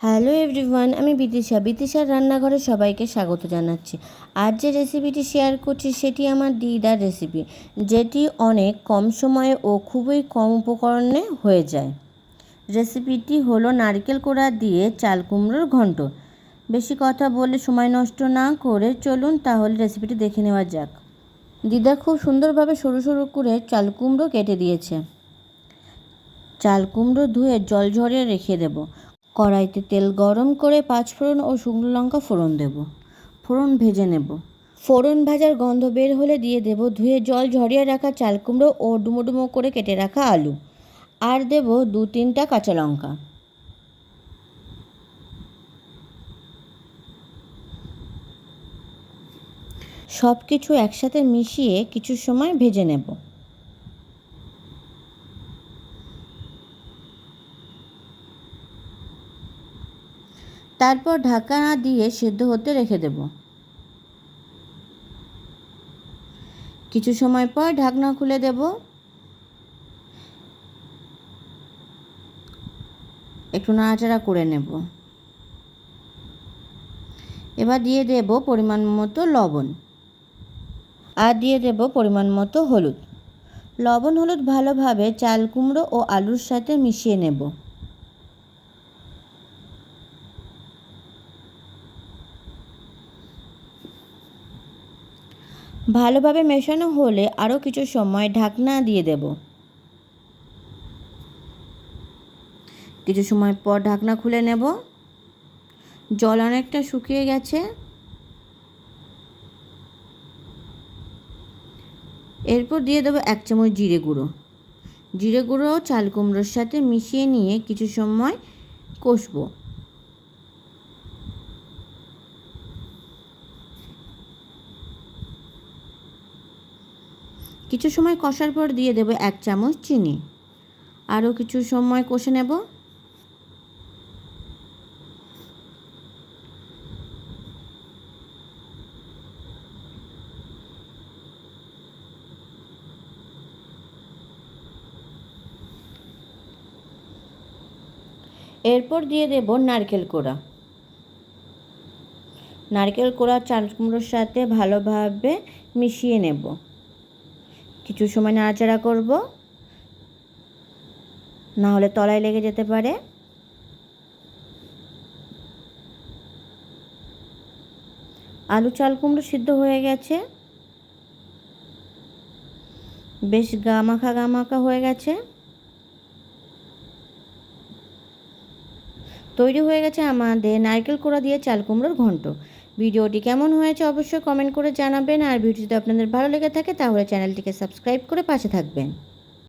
Hello everyone, আমি বিদিশা। বিদিশার রান্নাঘরে সবাইকে স্বাগত জানাচ্ছি। আজ যে রেসিপিটি শেয়ার করছি সেটি আমার দিদার রেসিপি, যেটি অনেক কম সময়ে ও খুবই কম উপকরণে হয়ে যায়। রেসিপিটি হলো নারকেল কোড়া দিয়ে চাল কুমড়োর ঘন্ট। বেশি কথা বলে সময় নষ্ট না করে চলুন তাহলে রেসিপিটি দেখে নেওয়া যাক। দিদা খুব সুন্দরভাবে সরু সরু করে চাল কুমড়ো কেটে দিয়েছে। চাল কুমড়ো ধুয়ে জল ঝরিয়ে রেখে দেব। কড়াইতে তেল গরম করে পাঁচ ফোড়ন ও শুকনো লঙ্কা ফোড়ন দেব। ফোড়ন ভেজে নেব। ফোড়ন ভাজার গন্ধ বের হলে দিয়ে দেব ধুয়ে জল ঝরিয়ে রাখা চাল কুমড়ো ও ডুমো ডুমো করে কেটে রাখা আলু। আর দেব দু তিনটা কাঁচা লঙ্কা। সব কিছু একসাথে মিশিয়ে কিছু সময় ভেজে নেব। তারপর ঢাকা না দিয়ে সেদ্ধ হতে রেখে দেব। কিছু সময় পর ঢাকনা খুলে দেব। একটু নাড়াচাড়া করে নেব। এবার দিয়ে দেব পরিমাণ মতো লবণ। আর দিয়ে দেব পরিমাণ মতো হলুদ। লবণ হলুদ ভালোভাবে চাল কুমড়ো ও আলুর সাথে মিশিয়ে নেব। ভালোভাবে মেশানো হলে আরও কিছু সময় ঢাকনা দিয়ে দেব। কিছু সময় পর ঢাকনা খুলে নেব। জল অনেকটা শুকিয়ে গেছে। এরপর দিয়ে দেবো এক চামচ জিরে গুঁড়ো। জিরে গুঁড়ো চাল কুমড়োর সাথে মিশিয়ে নিয়ে কিছু সময় কষবো। কিছু সময় কষার পর দিয়ে দেবো এক চামচ চিনি। আরও কিছু সময় কষে নেব। এরপর দিয়ে দেব নারকেল কোড়া। নারকেল কোড়া চাল কুমড়োর সাথে ভালোভাবে মিশিয়ে নেব। কিছু সময় নাড়াচাড়া করব। না হলে তলায় লেগে যেতে পারে। আলু চাল কুমড়ো সিদ্ধ হয়ে গেছে। বেশ গামাখা গামাখা হয়ে গেছে। তৈরি হয়ে গেছে আমাদের নারকেল কোড়া দিয়ে চাল কুমড়োর ঘন্ট। ভিডিওটি কেমন হয়েছে অবশ্যই কমেন্ট করে জানাবেন। আর ভিডিও যদি আপনাদের ভালো লেগে থাকে, তাহলে চ্যানেলটিকে সাবস্ক্রাইব করে পাশে থাকবেন।